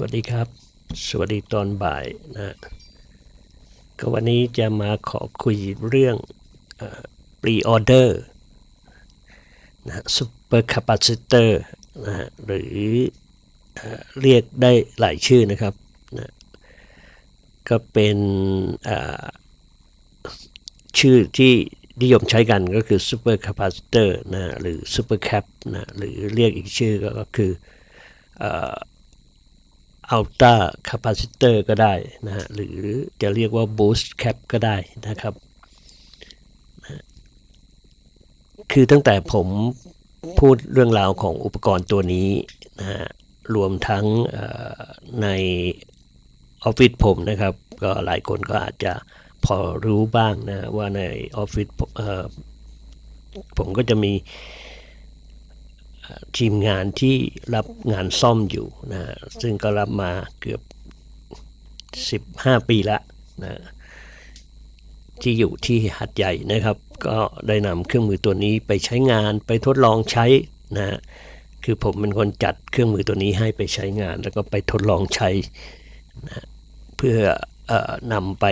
วัสดีครับ สวัสดีตอนบ่ายนะก็วันนี้จะมาขอคุยเรื่องปรีออเดอร์นะซูเปอร์คาปาซิเตอร์นะหรือเอ่อเรียกได้หลายชื่อนะครับนะก็เป็นชื่อที่นิยมใช้กันก็คือซูเปอร์คาปาซิเตอร์นะหรือซูเปอร์แคปนะหรือเรียกอีกชื่อก็คือ อัลต้าคาปาซิเตอร์ก็ได้นะฮะหรือจะเรียกว่าบูสต์แคปก็ได้นะครับ คือตั้งแต่ผมพูดเรื่องราวของอุปกรณ์ตัวนี้นะฮะรวมทั้งในออฟฟิศผมนะครับ ก็หลายคนก็อาจจะพอรู้บ้างนะว่าในออฟฟิศผมก็จะมี ทีมงานที่รับงานซ่อมอยู่นะซึ่งก็รับมาเกือบ 15 ปีละนะที่อยู่ที่หัดใหญ่นะครับ ก็ได้นำเครื่องมือตัวนี้ไปใช้งานไปทดลองใช้นะคือผมเป็นคนจัดเครื่องมือตัวนี้ให้ไปใช้งาน แล้วก็ไปทดลองใช้นะเพื่อออนำไป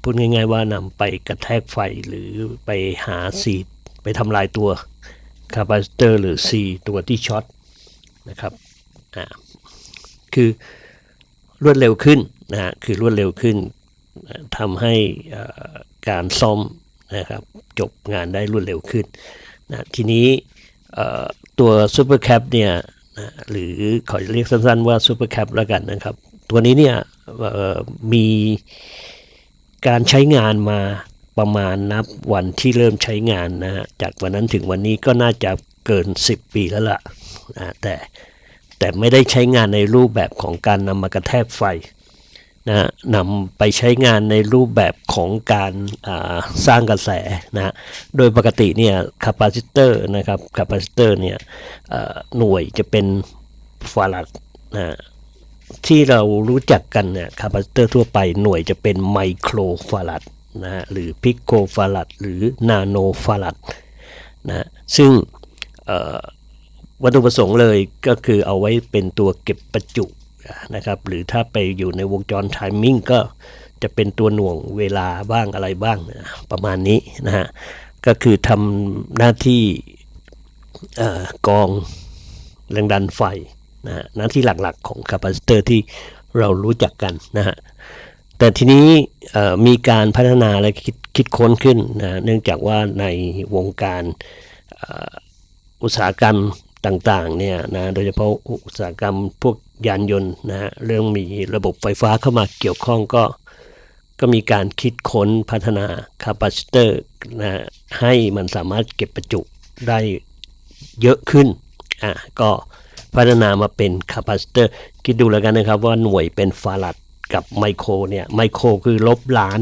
พูดง่าย ๆ ว่านำไปกระแทกไฟหรือไปหาสีไปทำลายตัว คาปาซิเตอร์หรือ C ตัวที่ช็อตนะครับอ่าคือรวดเร็วขึ้นนะฮะคือรวดเร็วขึ้นทำให้การซ่อมนะครับจบงานได้รวดเร็วขึ้นนะทีนี้ตัวซูเปอร์แคปเนี่ยนะหรือขอเรียกสั้นๆว่าซูเปอร์แคปแล้วกันนะครับ ตัวนี้เนี่ยมีการใช้งานมา ประมาณนับวันที่เริ่มใช้งานนะฮะจากวันนั้นถึงวันนี้ก็น่าจะเกิน 10 ปีแล้วล่ะนะแต่แต่ไม่ได้ใช้งานในรูปแบบของการนำมากระแทกไฟนะฮะนำไปใช้งานในรูปแบบของการาสร้างกระแสนะฮะโดยปกติเนี่ยคาปาซิเตอร์นะครับคาปาซิเตอร์เนี่ยหน่วยจะเป็นฟาราดนะฮะที่เรารู้จักกันเนี่ยคาปาซิเตอร์ทั่วไปหน่วยจะเป็นไมโครฟาราด นะฮะหรือพิกโคฟาราดหรือนาโนฟาราดนะฮะซึ่งวัตถุประสงค์เลยก็คือเอาไว้เป็นตัวเก็บประจุนะครับหรือถ้าไปอยู่ในวงจรไทมิ่งก็จะเป็นตัวหน่วงเวลาบ้างอะไรบ้างนะประมาณนี้นะฮะก็คือทำหน้าที่กองแรงดันไฟนะฮะหน้าที่หลักๆของคาปาซิเตอร์ที่เรารู้จักกันนะฮะ แต่ทีนี้มีการพัฒนาและคิดคิดค้นขึ้นนะเนื่องจากว่าในวงการอุตสาหกรรมต่างๆเนี่ยนะโดยเฉพาะอุตสาหกรรมพวกยานยนต์นะฮะเรื่องมีระบบไฟฟ้าเข้ามาเกี่ยวข้องก็ก็มีการคิดค้นพัฒนาคาปาซิเตอร์นะให้มันสามารถเก็บประจุได้เยอะขึ้นอะก็พัฒนามาเป็นคาปาซิเตอร์คิดดูแล้วกันนะครับว่าหน่วยเป็นฟาราด กับไมโครเนี่ยไมโครคือลบล้าน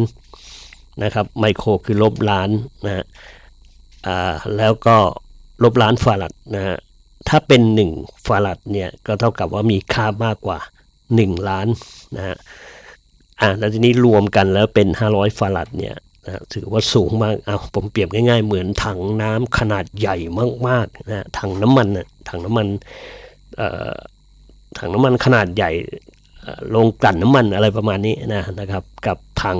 นะครับไมโครคือลบล้านนะฮะแล้วก็ลบล้านฟาราดนะฮะถ้าเป็น 1ฟาราดเนี่ยก็เท่ากับว่ามีค่ามากกว่า 1 ล้านนะฮะอ่าแล้วทีนี้รวมกันแล้วเป็น 500ฟาราดเนี่ยนะถือว่าสูงมากเอาผมเปรียบง่าย ๆ เหมือนถังน้ำขนาดใหญ่มากๆนะถังน้ำมันนะถังน้ำมันเอ่อถังน้ำมันขนาดใหญ่ โรงกลั่นน้ำมันอะไรประมาณนี้นะนะครับ กับถัง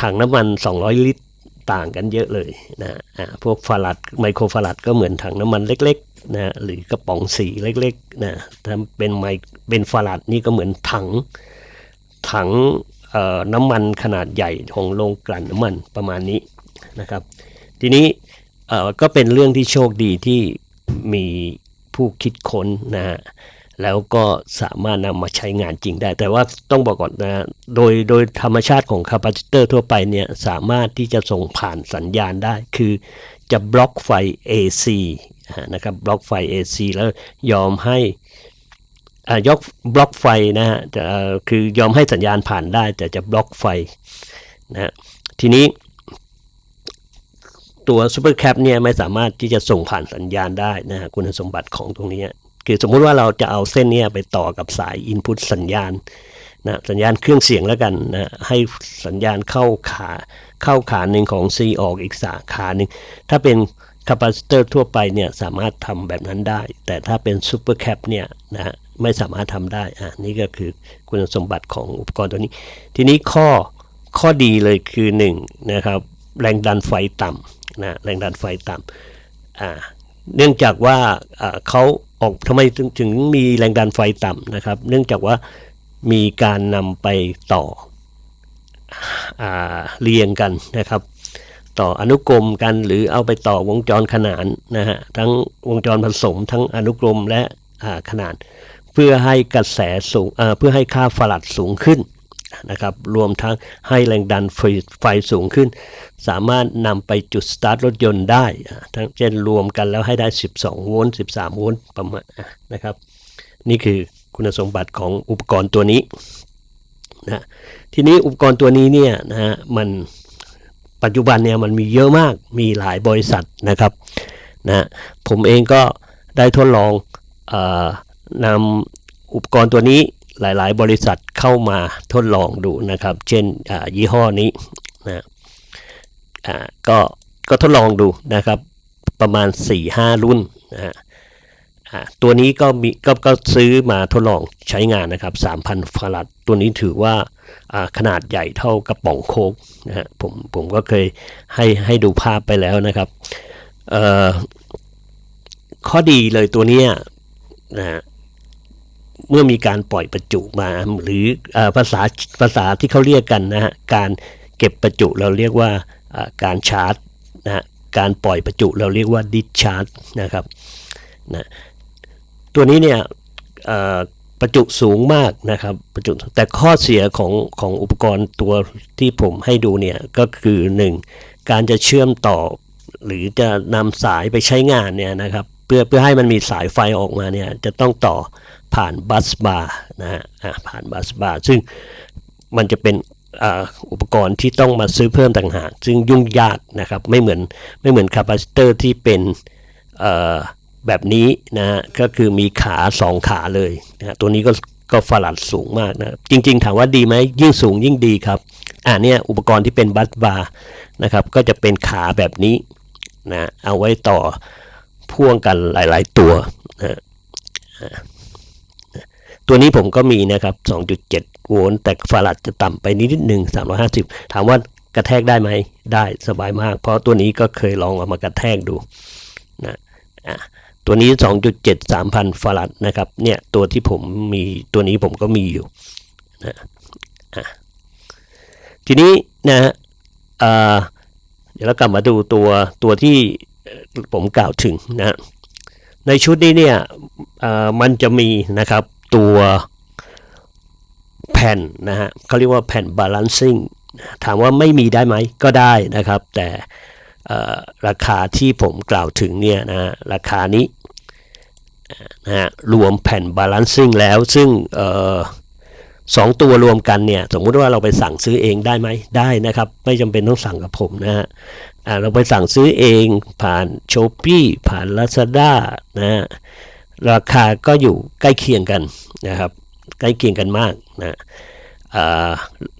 ถังน้ำมัน 200 ลิตรต่างกันเยอะเลยนะอ่าพวกฟาราดไมโครฟาราดก็เหมือนถังน้ำมันเล็กๆนะหรือกระป๋องสีเล็กๆนะถ้าเป็นไมเป็นฟาราดนี่ก็เหมือนถังถังน้ำมันขนาดใหญ่ของโรงกลั่นน้ำมันประมาณนี้นะครับ ทีนี้เออก็เป็นเรื่องที่โชคดีที่มีผู้คิดค้นนะฮะ แล้วก็สามารถนำมาใช้งานจริงได้ แต่ว่าต้องบอกก่อนนะโดยโดยธรรมชาติของคาปาซิเตอร์ทั่วไปเนี่ยสามารถที่จะส่งผ่านสัญญาณได้ คือจะบล็อกไฟ AC นะครับบล็อกไฟ AC แล้วยอมให้อ่ายกบล็อกไฟนะฮะจะคือยอมให้สัญญาณผ่านได้ แต่จะบล็อกไฟนะฮะทีนี้ตัวซูเปอร์แคปเนี่ยไม่สามารถที่จะส่งผ่านสัญญาณได้นะฮะคุณสมบัติของตรงนี้ คือสมมุติว่าเราจะเอาเส้นนี้ไปต่อกับสายอินพุตสัญญาณนะสัญญาณเครื่องเสียงแล้วกันนะให้สัญญาณเข้าขาเข้าขาหนึ่งของ C ออกอีกสาขาหนึ่งถ้าเป็นคาปาซิเตอร์ทั่วไปเนี่ยสามารถทำแบบนั้นได้ แต่ถ้าเป็นซูเปอร์แคปเนี่ยนะไม่สามารถทำได้อะนี่ก็คือคุณสมบัติของอุปกรณ์ตัวนี้ ทีนี้ข้อข้อดีเลยคือหนึ่งนะครับแรงดันไฟต่ำนะแรงดันไฟต่ำอ่าเนื่องจากว่าเขา ออกทำไมถึงถึงมีแรงดันไฟต่ำนะครับ เนื่องจากว่ามีการนำไปต่ออเรียงกันนะครับ ต่ออนุกรมกันหรือเอาไปต่อวงจรขนานนะฮะทั้งวงจรผสมทั้งอนุกรมและขนาน เพื่อให้กระแสสูงเพื่อให้ค่าฟลัดสูงขึ้น นะครับ รวมทั้งให้แรงดันไฟไฟสูงขึ้น สามารถนำไปจุดสตาร์ทรถยนต์ได้ ทั้งเช่นรวมกันแล้วให้ได้ 12 โวลต์ 13 โวลต์ประมาณนะครับ นี่คือคุณสมบัติของอุปกรณ์ตัวนี้นะทีนี้อุปกรณ์ตัวนี้เนี่ยนะฮะมันปัจจุบันเนี่ยมันมีเยอะมากมีหลายบริษัทนะครับนะผมเองก็ได้ทดลองอนำอุปกรณ์ตัวนี้ หลายๆ บริษัทเข้ามาทดลองดูนะครับ เช่นยี่ห้อนี้นะก็ก็ทดลองดูนะครับประมาณ 4-5 รุ่นนะฮะตัวนี้ก็มีก็ก็ซื้อมาทดลองใช้งานนะครับ 3,000ฟารัดตัวนี้ถือว่าขนาดใหญ่เท่ากระป๋องโคกนะฮะผมผมก็เคยให้ให้ดูภาพไปแล้วนะครับข้อดีเลยตัวนี้นะฮะ เมื่อมีการปล่อยประจุมา หรือภาษาภาษาที่เขาเรียกกันนะฮะการเก็บประจุเราเรียกว่าการชาร์จนะฮะการปล่อยประจุเราเรียกว่าดิชาร์จนะครับนะตัวนี้เนี่ยประจุสูงมากนะครับประจุแต่ข้อเสียของของอุปกรณ์ตัวที่ผมให้ดูเนี่ยก็คือ 1 การจะเชื่อมต่อ หรือจะนำสายไปใช้งานเนี่ยนะครับเพื่อเพื่อให้มันมีสายไฟออกมาเนี่ยจะต้องต่อ ผ่านบัสบาร์นะฮะผ่านบัสบาร์ซึ่งมันจะเป็นอ,อุปกรณ์ที่ต้องมาซื้อเพิ่มต่างหาก ซึ่งยุ่งยากนะครับ ไม่เหมือนไม่เหมือนคาปาซิเตอร์ที่เป็นแบบนี้นะฮะก็คือมีขาสองขาเลยนะตัวนี้ก็ก็ฝลัดสูงมากนะจริง ๆ ถามว่าดีไหมยิ่งสูงยิ่งดีครับอ่าเนี่ยอุปกรณ์ที่เป็นบัสบาร์นะครับก็จะเป็นขาแบบนี้นะเอาไว้ต่อพ่วงกันหลาย ๆ ตัวนะ ตัวนี้ผมก็มีนะครับ 2.7 โวลต์แต่ฝลัดจะต่ำไปนิดหนึ่ง350 ถามว่ากระแทกได้ไหม ได้สบายมาก เพราะตัวนี้ก็เคยลองเอามากระแทกดูนะอะตัวนี้ 2.7 3,000 ฟารัดนะครับ เนี่ยตัวที่ผมมีตัวนี้ผมก็มีอยู่นะอะทีนี้นะฮะอ่าเดี๋ยวเรากลับมาดูตัวตัวที่ผมกล่าวถึงนะในชุดนี้เนี่ยมันจะมีนะครับ ตัวแผ่นนะฮะเขาเรียกว่าแผ่น balancing ถามว่าไม่มีได้ไหมก็ได้นะครับ แต่ราคาที่ผมกล่าวถึงเนี่ยนะฮะราคานี้นะฮะรวมแผ่น balancing แล้วซึ่งออสองตัวรวมกันเนี่ยสมมุติว่าเราไปสั่งซื้อเองได้ไหมได้นะครับ ไม่จำเป็นต้องสั่งกับผมนะฮะเราไปสั่งซื้อเองผ่าน s h อ p e e ผ่าน Lazada นะฮะ ราคาก็อยู่ใกล้เคียงกันนะครับ ใกล้เคียงกันมากนะ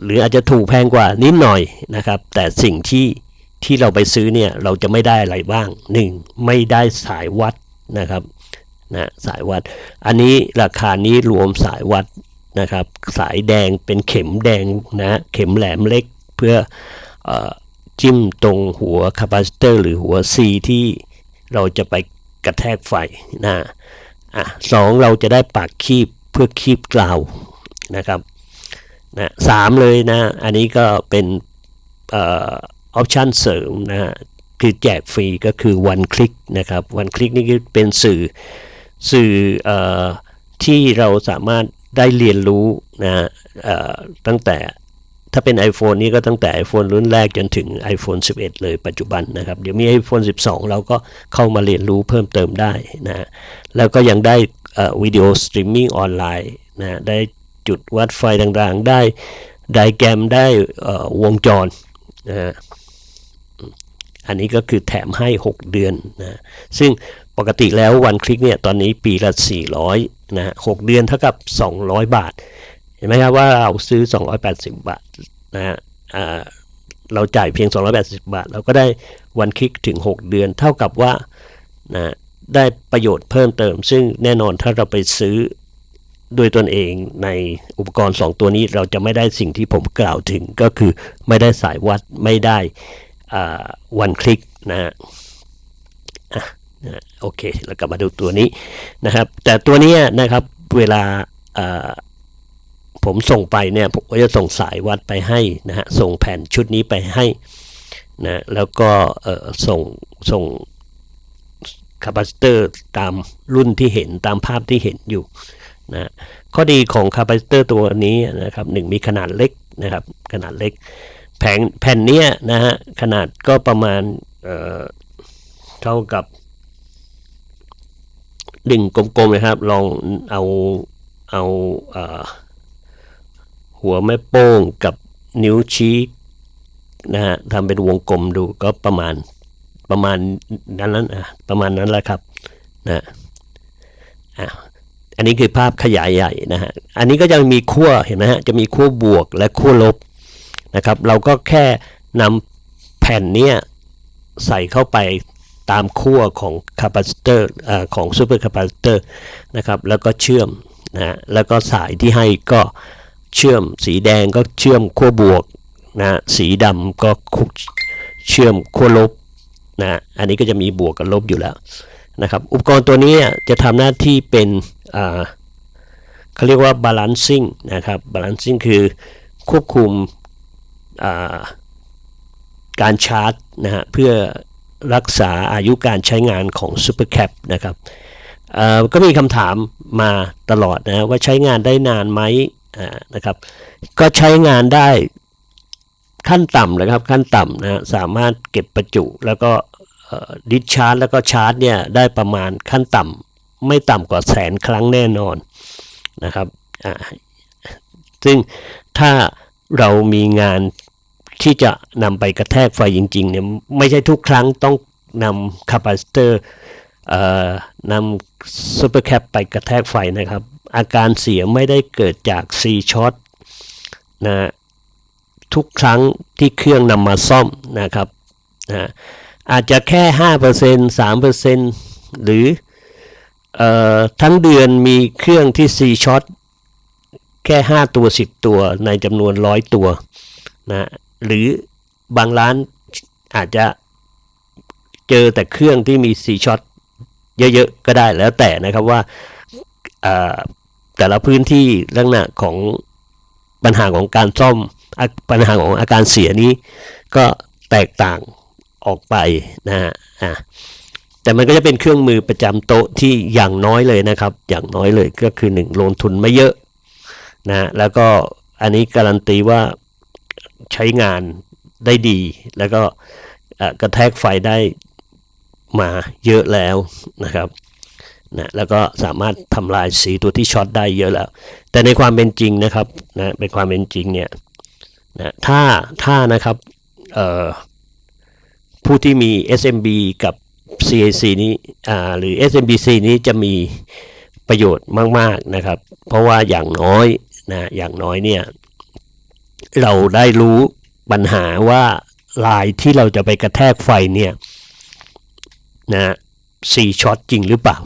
หรืออาจจะถูกแพงกว่านิดหน่อยนะครับ แต่สิ่งที่ที่เราไปซื้อเนี่ยเราจะไม่ได้อะไรบ้างหนึ่งไม่ได้สายวัดนะครับนะสายวัด อันนี้ราคานี้รวมสายวัดนะครับ สายแดงเป็นเข็มแดงนะเข็มแหลมเล็กเพื่อเออจิ้มตรงหัวคาปาซิเตอร์ หรือหัว C ที่เราจะไปกระแทกไฟนะ อะสองเราจะได้ปากคีบเพื่อคีบกล่าวนะครับนะสามเลยนะอันนี้ก็เป็นออปชันเสริมนะฮะคือแจกฟรีก็คือ one click นะครับ one click นี่คือเป็นสื่อสื่ออที่เราสามารถได้เรียนรู้นะตั้งแต่ ถ้าเป็น iPhone นี่ก็ตั้งแต่ iPhone รุ่นแรกจนถึง iPhone 11 เลยปัจจุบันนะครับ เดี๋ยวมี iPhone 12 เราก็เข้ามาเรียนรู้เพิ่มเติมได้นะแล้วก็ยังได้วิดีโอสตรีมมิ่งออนไลน์นะได้จุดวัดไฟต่างๆ ได้ไดแกรมได้วงจรนะฮะอันนี้ก็คือแถมให้ 6 เดือนนะซึ่งปกติแล้ววันคลิกเนี่ยตอนนี้ปีละ 400นะหกเดือนเท่ากับ 200 บาท เห็นไหมครับว่าเราซื้อ 280 บาทนะฮะเราจ่ายเพียง 280 บาท เราก็ได้วันคลิกถึง 6 เดือน เท่ากับว่านะได้ประโยชน์เพิ่มเติม ซึ่งแน่นอนถ้าเราไปซื้อด้วยตนเองในอุปกรณ์ 2 ตัวนี้เราจะไม่ได้สิ่งที่ผมกล่าวถึงก็คือไม่ได้สายวัดไม่ได้วันคลิกนะฮะโอเคแล้วกลับมาดูตัวนี้นะครับ แต่ตัวนี้นะครับเวลาา ผมส่งไปเนี่ยผมก็จะส่งสายวัดไปให้นะฮะส่งแผ่นชุดนี้ไปให้นะแล้วก็ส่งส่งคาปาซิเตอร์ตามรุ่นที่เห็นตามภาพที่เห็นอยู่นะข้อดีของคาปาซิเตอร์ตัวนี้นะครับหนึ่งมีขนาดเล็กนะครับขนาดเล็กแผงแผ่นเนี้ยนะฮะขนาดก็ประมาณเอ่อเท่ากับดึงกลมๆเลยครับ ลองเอาเอาเอ่อ หัวแม่โป้งกับนิ้วชี้นะฮะทำเป็นวงกลมดูก็ประมาณประมาณนั้นนั้นอะประมาณนั้นแหละครับนะอะอันนี้คือภาพขยายใหญ่นะฮะอันนี้ก็จะมีขั้วเห็นไหมฮะจะมีขั้วบวกและขั้วลบนะครับ เราก็แค่นำแผ่นเนี้ยใส่เข้าไปตามขั้วของคาปาซิเตอร์ของซูเปอร์คาปาซิเตอร์นะครับแล้วก็เชื่อมนะแล้วก็สายที่ให้ก็ เชื่อมสีแดงก็เชื่อมขั้วบวกนะสีดำก็เชื่อมขั้วลบนะอันนี้ก็จะมีบวกกับลบอยู่แล้วนะครับอุปกรณ์ตัวนี้จะทำหน้าที่เป็นเขาเรียกว่า balancing นะครับ balancing คือควบคุมการชาร์จนะฮะเพื่อรักษาอายุการใช้งานของ Super Cap นะครับก็มีคำถามมาตลอดนะว่าใช้งานได้นานไหม นะครับ ก็ใช้งานได้ขั้นต่ำเลยครับขั้นต่ำนะสามารถเก็บประจุแล้วก็ดิชาร์จแล้วก็ชาร์จเนี่ยได้ประมาณขั้นต่ำไม่ต่ำกว่าแสนครั้งแน่นอนนะครับซึ่งถ้าเรามีงานที่จะนำไปกระแทกไฟจริงๆเนี่ยไม่ใช่ทุกครั้งต้องนำคาปาซิเตอร์นำ ซูเปอร์แคปไปกระแทกไฟนะครับ อาการเสียไม่ได้เกิดจากซีช็อตนะทุกครั้งที่เครื่องนำมาซ่อมนะครับนะอาจจะแค่ 5% 3%หรืออทั้งเดือนมีเครื่องที่ซีช็อตแค่ 5 ตัว 10 ตัวในจำนวนร้อยตัวนะหรือบางร้านอาจจะเจอแต่เครื่องที่มีสีช็อต เยอะๆก็ได้แล้วแต่นะครับว่าแต่ละพื้นที่ลักษณะของปัญหาของการซ่อมปัญหาของอาการเสียนี้ก็แตกต่างออกไปนะฮะแต่มันก็จะเป็นเครื่องมือประจำโต๊ะที่อย่างน้อยเลยนะครับ อย่างน้อยเลยก็คือ1ลงทุนไม่เยอะนะแล้วก็อันนี้การันตีว่าใช้งานได้ดี แล้วก็กระแทกไฟได้ มาเยอะแล้วนะครับนะแล้วก็สามารถทำลายสีตัวที่ช็อตได้เยอะแล้ว แต่ในความเป็นจริงนะครับนะเป็นความเป็นจริงเนี่ยนะถ้าถ้านะครับผู้ที่มี SMB กับ CAC นี้หรือ SMBC นี้จะมีประโยชน์มาก ๆนะครับ เพราะว่าอย่างน้อยนะอย่างน้อยเนี่ยเราได้รู้ปัญหาว่าลายที่เราจะไปกระแทกไฟเนี่ย นะสีช็อตจริงหรือเปล่า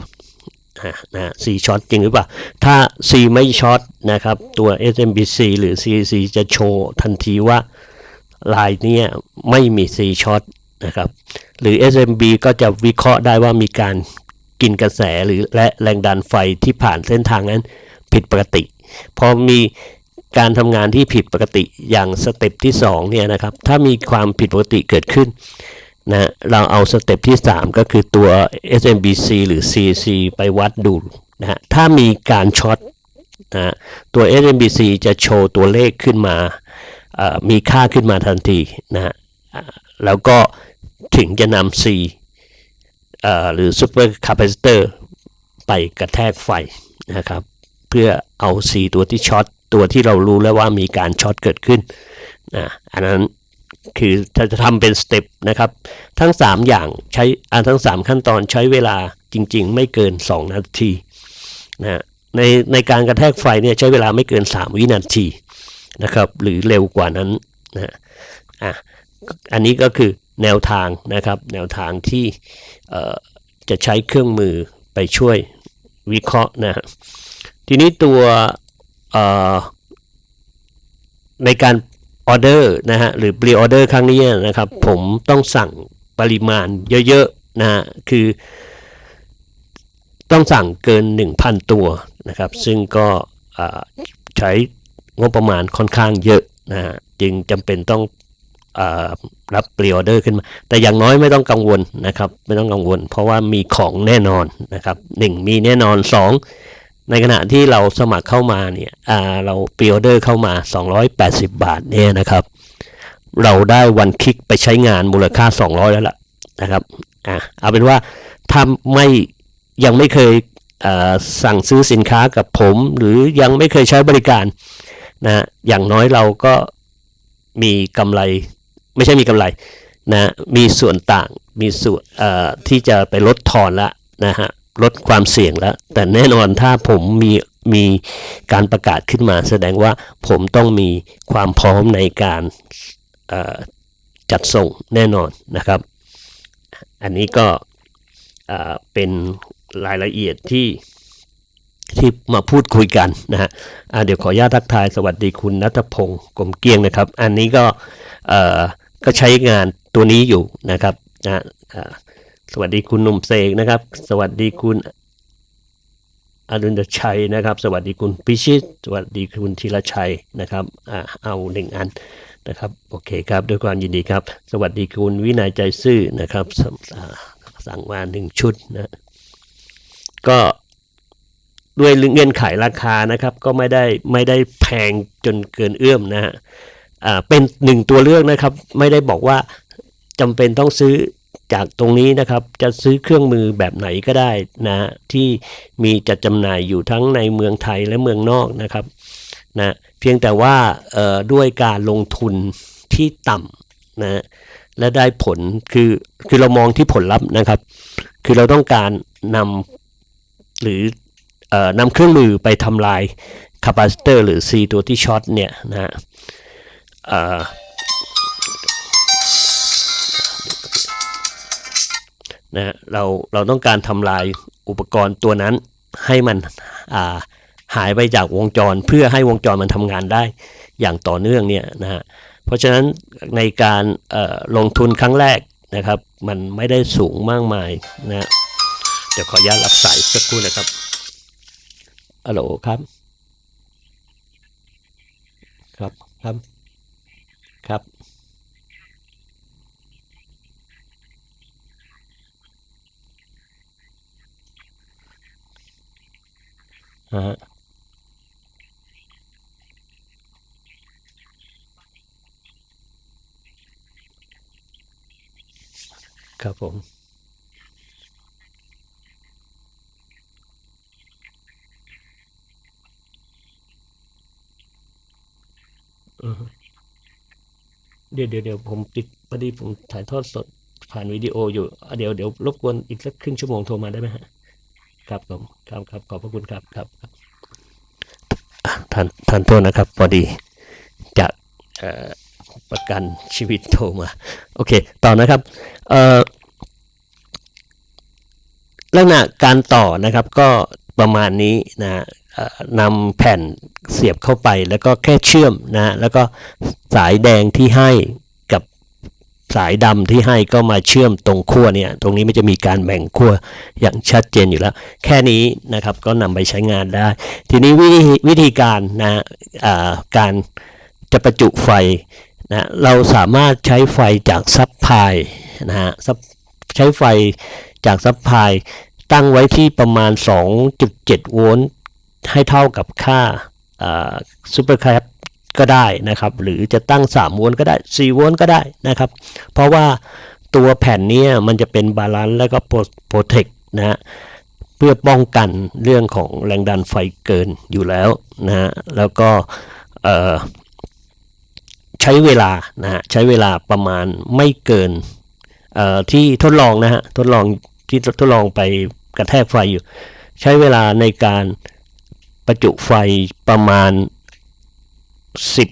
นะสีช็อตจริงหรือเปล่า ถ้าสีไม่ช็อตนะครับ ตัว SMBC หรือ C C จะโชว์ทันทีว่าลายนี่ยไม่มีสีช็อตนะครับ หรือ SMB ก็จะวิเคราะห์ได้ว่ามีการกินกระแสหรือและแรงดันไฟที่ผ่านเส้นทางนั้นผิดปกติ พอมีการทำงานที่ผิดปกติอย่างสเต็ปที่2เนี่ยนะครับ ถ้ามีความผิดปกติเกิดขึ้น นะเราเอาสเต็ปที่ 3 ก็คือตัว SMBC หรือ CC ไปวัดดูนะฮะถ้ามีการช็อตนะตัว SMBC จะโชว์ตัวเลขขึ้นมา มีค่าขึ้นมาทันทีนะฮะแล้วก็ถึงจะนำ C หรือ Super Capacitor ไปกระแทกไฟนะครับ เพื่อเอา C ตัวที่ช็อตตัวที่เรารู้แล้วว่ามีการช็อตเกิดขึ้นนะอันนั้น คือจะทำเป็นสเต็ปนะครับ ทั้ง 3 อย่างใช้อันทั้ง 3 ขั้นตอนใช้เวลาจริง ๆ ไม่เกิน 2 นาทีนะในในการกระแทกไฟเนี่ยใช้เวลาไม่เกิน 3 วินาทีนะครับ หรือเร็วกว่านั้นนะอะอันนี้ก็คือแนวทางนะครับ แนวทางที่จะใช้เครื่องมือไปช่วยวิเคราะห์นะทีนี้ตัวในการ ออเดอร์นะฮะหรือ pre order ครั้งนี้นะครับ ผมต้องสั่งปริมาณเยอะๆนะฮะคือ ต้องสั่งเกิน 1,000 ตัวนะครับ ซึ่งก็เอ่อใช้งบประมาณค่อนข้างเยอะนะฮะจึงจำเป็นต้องเออรับปรีออเดอร์ขึ้นมา แต่อย่างน้อยไม่ต้องกังวลนะครับ ไม่ต้องกังวล เพราะว่ามีของแน่นอนนะครับหนึ่งมีแน่นอนสอง ในขณะที่เราสมัครเข้ามาเนี่ยอ่าเราปรีออเดอร์เข้ามา 280 บาทเนี่ยนะครับ เราได้วันคลิกไปใช้งานมูลค่า 200 แล้วล่ะนะครับอะเอาเป็นว่าถ้าไม่ยังไม่เคยสั่งซื้อสินค้ากับผม หรือยังไม่เคยใช้บริการนะอย่างน้อยเราก็มีกำไร ไม่ใช่มีกำไรนะมีส่วนต่างมีส่วนที่จะไปลดทอนละนะฮะ ลดความเสี่ยงแล้ว แต่แน่นอนถ้าผมมีมีการประกาศขึ้นมา แสดงว่าผมต้องมีความพร้อมในการจัดส่งแน่นอนนะครับ อันนี้ก็เป็นรายละเอียดที่ที่มาพูดคุยกันนะฮะเดี๋ยวขออนุญาตทักทายสวัสดีคุณนัทพงศ์กลมเกลียงนะครับ อันนี้ก็ก็ใช้งานตัวนี้อยู่นะครับนะ สวัสดีคุณหนุ่มเสกนะครับ สวัสดีคุณอรุณชัยนะครับ สวัสดีคุณพิชิต สวัสดีคุณธีรชัยนะครับอ่าเอาหนึ่งอันนะครับ โอเคครับ ด้วยความยินดีครับ สวัสดีคุณวินัยใจซื่อนะครับสสั่งมาหนึ่งชุดนะ ก็ด้วยเงื่อนไขราคานะครับ ก็ไม่ได้ไม่ได้แพงจนเกินเอื้อมนะฮะอ่าเป็นหนึ่งตัวเลือกนะครับ ไม่ได้บอกว่าจำเป็นต้องซื้อ จากตรงนี้นะครับจะซื้อเครื่องมือแบบไหนก็ได้นะที่มีจัดจำหน่ายอยู่ทั้งในเมืองไทยและเมืองนอกนะครับนะเพียงแต่ว่าด้วยการลงทุนที่ต่ำนะและได้ผลคือคือเรามองที่ผลลัพธ์นะครับ คือเราต้องการนำหรือเอ่อนำเครื่องมือไปทำลายคาปาซิเตอร์หรือ C ตัวที่ช็อตเนี่ยนะฮะ นะเราเราต้องการทำลายอุปกรณ์ตัวนั้นให้มันาหายไปจากวงจร เพื่อให้วงจรมันทำงานได้อย่างต่อเนื่องเนี่ยนะฮะเพราะฉะนั้นในการลงทุนครั้งแรกนะครับ มันไม่ได้สูงมากมายนะเดี๋ยวขออนุญาตรับสายสักครู่นะครับฮัลโหลครับ ครับครับครับ ฮะครับผมเดี๋ยวเดี๋ยวเดี๋ยวผมติดพอดีผมถ่ายทอดสดผ่านวิดีโออยู่ เดี๋ยวเดี๋ยวรบกวนอีกสักครึ่งชั่วโมงโทรมาได้ไหมฮะ ครับผมครับครับขอบพระคุณครับครับท่านท่านโทษนะครับ พอดีจากประกันชีวิตโทรมา โอเค ต่อนะครับเอ่อลักษณะการต่อนะครับก็ประมาณนี้นะนำแผ่นเสียบเข้าไปแล้วก็แค่เชื่อมนะแล้วก็สายแดงที่ให้ สายดำที่ให้ก็มาเชื่อมตรงขั้วเนี่ย ตรงนี้มันจะมีการแบ่งขั้วอย่างชัดเจนอยู่แล้ว แค่นี้นะครับก็นำไปใช้งานได้ ทีนี้วิธีวิธีการนะการจะประจุไฟนะเราสามารถใช้ไฟจากซับพลายนะฮะใช้ไฟจากซับพลายตั้งไว้ที่ประมาณ 2.7 โวลต์ให้เท่ากับค่าซูเปอร์แคป ก็ได้นะครับ หรือจะตั้ง 3 โวลต์ก็ได้ 4 โวลต์ก็ได้นะครับ เพราะว่าตัวแผ่นนี้มันจะเป็นบาลานซ์แล้วก็โปรเทคนะฮะเพื่อป้องกันเรื่องของแรงดันไฟเกินอยู่แล้วนะฮะแล้วก็ใช้เวลานะฮะใช้เวลาประมาณไม่เกินที่ทดลองนะฮะทดลองที่ทดลองไปกระแทกไฟอยู่ ใช้เวลาในการประจุไฟประมาณ 10บ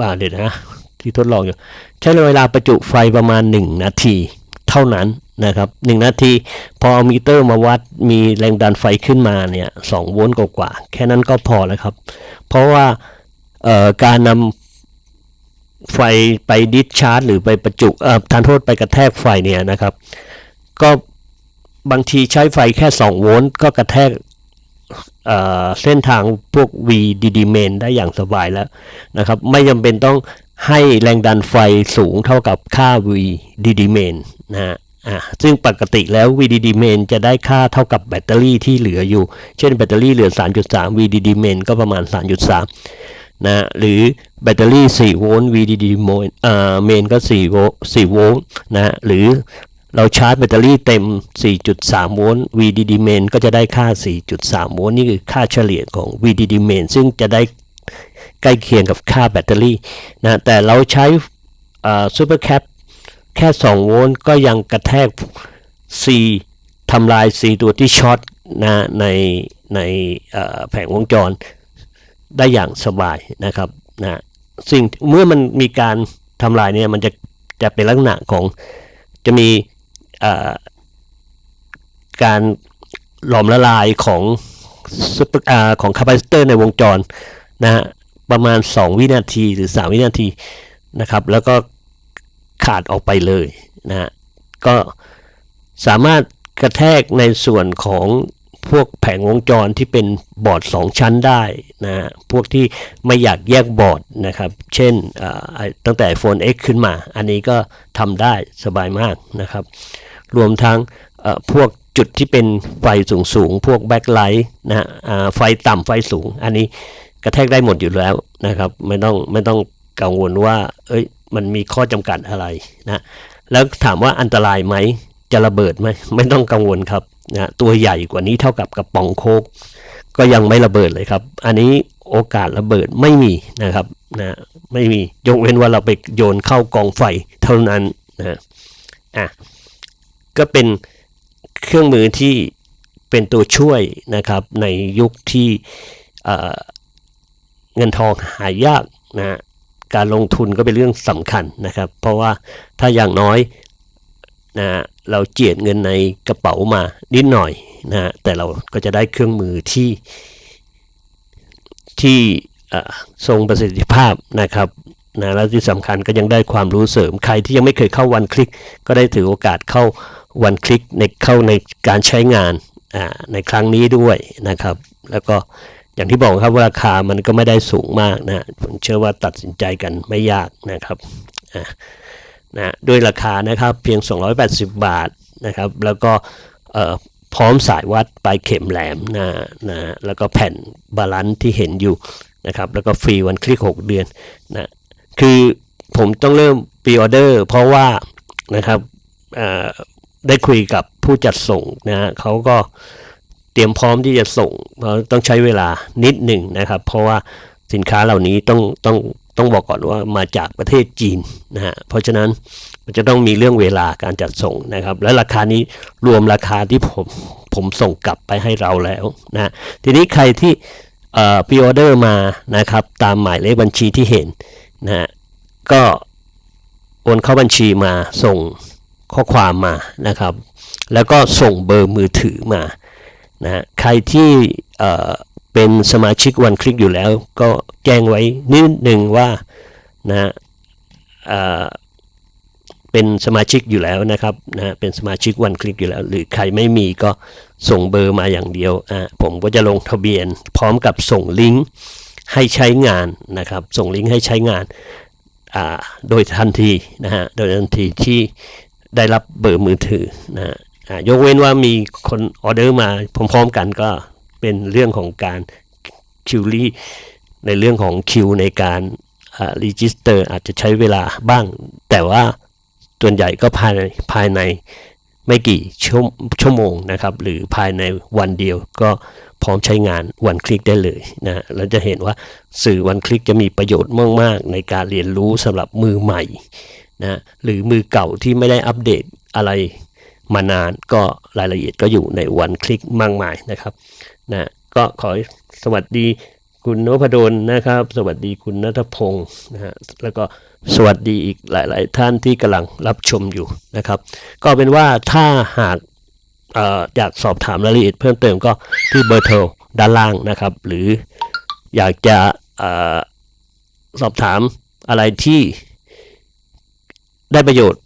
บาทเดี๋ยวนะ ที่ทดลองอยู่ ใช้เวลาประจุไฟประมาณ 1 นาทีเท่านั้นนะครับหนึ่งนาทีพอเอามิเตอร์มาวัดมีแรงดันไฟขึ้นมาเนี่ยสองโวลต์กว่าๆแค่นั้นก็พอแล้วครับ เพราะว่าการนำไฟไปดิสชาร์จ หรือไปประจุทานโทษไปกระแทกไฟเนี่ยนะครับ ก็บางทีใช้ไฟแค่ 2 โวลต์ก็กระแทก เส้นทางพวก VDD main ได้อย่างสบายแล้วนะครับ ไม่จำเป็นต้องให้แรงดันไฟสูงเท่ากับค่า VDD main นะฮะอ่าซึ่งปกติแล้ว VDD main จะได้ค่าเท่ากับแบตเตอรี่ที่เหลืออยู่ เช่นแบตเตอรี่เหลือ 3.3 VDD main ก็ประมาณ 3.3 นะหรือแบตเตอรี่ 4 โวลต์ VDD main อ่า main ก็ 4 โวลต์4โวลต์นะหรือ เราชาร์จแบตเตอรี่เต็ม 4.3 โวลต์ VDD main ก็จะได้ค่า 4.3 โวลต์ นี่คือค่าเฉลี่ยของ VDD main ซึ่งจะได้ใกล้เคียงกับค่าแบตเตอรี่นะ แต่เราใช้ซูเปอร์แคปแค่ 2 โวลต์ ก็ยังกระแทก C ทำลาย C ตัวที่ช็อตนะในในแผงวงจรได้อย่างสบายนะครับนะสิ่งเมื่อมันมีการทำลายเนี่ยมันจะจะเป็นลักษณะของจะมี การหลอมละลายของของคาปาซิเตอร์ในวงจรนะฮะประมาณ 2 วินาทีหรือ 3 วินาทีนะครับ แล้วก็ขาดออกไปเลยนะฮะก็สามารถกระแทกในส่วนของพวกแผงวงจรที่เป็นบอร์ด 2 ชั้นได้นะฮะพวกที่ไม่อยากแยกบอร์ดนะครับ เช่นตั้งแต่ iPhone X ขึ้นมา อันนี้ก็ทำได้สบายมากนะครับ รวมทั้งพวกจุดที่เป็นไฟสูงสูงพวกแบ็คไลท์นะฮะไฟต่ำไฟสูง อันนี้กระแทกได้หมดอยู่แล้วนะครับไม่ต้องไม่ต้องกังวลว่า เอ้ยมันมีข้อจำกัดอะไรนะแล้วถามว่าอันตรายไหมจะระเบิดไหมไม่ต้องกังวลครับนะตัวใหญ่กว่านี้เท่ากับกระป๋องโคก ก็ยังไม่ระเบิดเลยครับ อันนี้โอกาสระเบิดไม่มีนะครับนะไม่มียกเว้นว่าเราไปโยนเข้ากองไฟเท่านั้นนะอะ ก็เป็นเครื่องมือที่เป็นตัวช่วยนะครับในยุคที่เเงินทองหายากนะการลงทุนก็เป็นเรื่องสำคัญนะครับ เพราะว่าถ้าอย่างน้อยนะเราเจียดเงินในกระเป๋ามานิดหน่อยนะแต่เราก็จะได้เครื่องมือที่ที่ทรงประสิทธิภาพนะครับนะแล้วที่สำคัญก็ยังได้ความรู้เสริมใครที่ยังไม่เคยเข้าวันคลิก ก็ได้ถือโอกาสเข้า วันคลิกในเข้าในการใช้งานในครั้งนี้ด้วยนะครับ แล้วก็อย่างที่บอกครับว่าราคามันก็ไม่ได้สูงมากนะผมเชื่อว่าตัดสินใจกันไม่ยากนะครับนะด้วยราคานะครับเพียง 280 บาทนะครับ แล้วก็พร้อมสายวัดปลายเข็มแหลมนะนะแล้วก็แผ่นบาลานซ์ที่เห็นอยู่นะครับ แล้วก็ฟรีวันคลิก 6 เดือนนะคือผมต้องเริ่มปีออเดอร์เพราะว่านะครับอ่อ ได้คุยกับผู้จัดส่งนะฮะเขาก็เตรียมพร้อมที่จะส่งเราต้องใช้เวลานิดหนึ่งนะครับ เพราะว่าสินค้าเหล่านี้ต้องต้องต้องบอกก่อนว่ามาจากประเทศจีนนะฮะเพราะฉะนั้นมันจะต้องมีเรื่องเวลาการจัดส่งนะครับ และราคานี้รวมราคาที่ผมผมส่งกลับไปให้เราแล้วนะทีนี้ใครที่เอ่อพรีออเดอร์มานะครับ ตามหมายเลขบัญชีที่เห็นนะฮะก็โอนเข้าบัญชีมาส่ง ข้อความมานะครับ แล้วก็ส่งเบอร์มือถือมานะใครที่เป็นสมาชิกวันคลิกอยู่แล้ว ก็แจ้งไว้นิดหนึ่งว่านะเเป็นสมาชิกอยู่แล้วนะครับนะเป็นสมาชิกวันคลิกอยู่แล้ว หรือใครไม่มีก็ส่งเบอร์มาอย่างเดียวอะผมก็จะลงทะเบียน พร้อมกับส่งลิงก์ให้ใช้งานนะครับ ส่งลิงก์ให้ใช้งานโดยทันทีนะฮะโดยทันทีที่ ได้รับเบอร์มือถือนะฮะยกเว้นว่ามีคนออเดอร์มาพร้อมๆกันก็เป็นเรื่องของการคิวรี่ในเรื่องของคิวในการรีจิสเตอร์อาจจะใช้เวลาบ้าง แต่ว่าส่วนใหญ่ก็ภายในภายในไม่กี่ชั่วชั่วโมงนะครับ หรือภายในวันเดียวก็พร้อมใช้งานวันคลิกได้เลยนะเราจะเห็นว่าสื่อวันคลิกจะมีประโยชน์มาก ๆ ในการเรียนรู้สำหรับมือใหม่ นะหรือมือเก่าที่ไม่ได้อัปเดตอะไรมานานก็รายละเอียดก็อยู่ในวันคลิกมากมายนะครับนะก็ขอสวัสดีคุณนพดลนะครับ สวัสดีคุณนัทพงศ์นะฮะแล้วก็สวัสดีอีกหลาย ๆ ท่านที่กำลังรับชมอยู่นะครับ ก็เป็นว่าถ้าหากออยากสอบถามรายละเอียดเพิ่มเติมก็ที่เบอร์โทรด้านล่างนะครับ หรืออยากจะอสอบถามอะไรที่ ได้ประโยชน์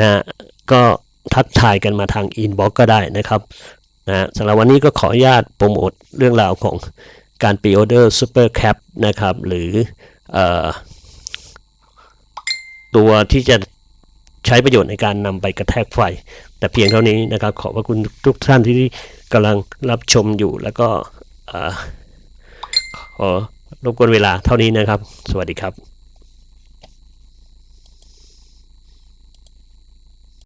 นะก็ทักทายกันมาทางอินบ็อกก็ได้นะครับนะสำหรับวันนี้ก็ขออนุญาตโปรโมทเรื่องราวของการปีออเดอร์ซูเปอร์แคปนะครับ หรืออตัวที่จะใช้ประโยชน์ในการนำไปกระแทกไฟ แต่เพียงเท่านี้นะครับ ขอบพระคุณทุกท่านที่กำลังรับชมอยู่แล้วก็อขอรบกวนเวลาเท่านี้นะครับ สวัสดีครับ